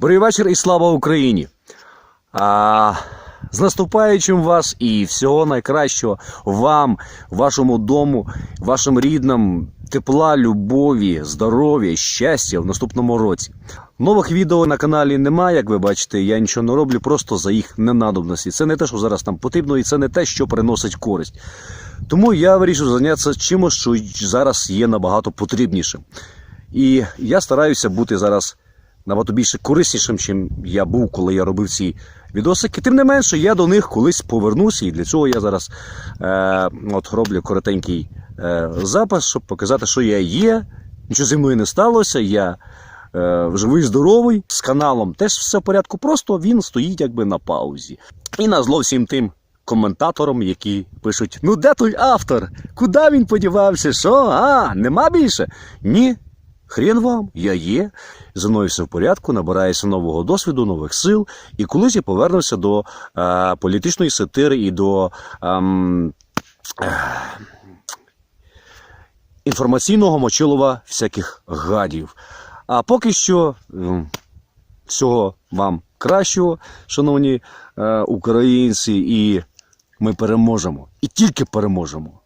Добрий вечір і слава Україні! А, з наступаючим вас і всього найкращого вам, вашому дому, вашим рідним, тепла, любові, здоров'я, щастя в наступному році. Нових відео на каналі немає, як ви бачите, я нічого не роблю, просто за їх ненадобності. Це не те, що зараз нам потрібно, і це не те, що приносить користь. Тому я вирішив зайнятися чимось, що зараз є набагато потрібнішим. І я стараюся бути зараз набагато більше кориснішим, чим я був, коли я робив ці відосики. Тим не менше, я до них колись повернуся, і для цього я зараз е, от роблю коротенький е, запис, щоб показати, що я є. Нічого зі мною не сталося. Я е, живий, здоровий. З каналом теж все в порядку. Просто він стоїть якби на паузі. І на зло всім тим. Коментаторам, які пишуть: ну де той автор? Куди він подівався? Що? А, нема більше? Ні, Хрен вам, я є. Зі мною все в порядку, набираюся нового досвіду, нових сил. І колись я повернуся до е, політичної сатири і до ем, е, інформаційного мочилова всяких гадів. А поки що ем, всього вам кращого, шановні е, українці, і ми переможемо. І тільки переможемо.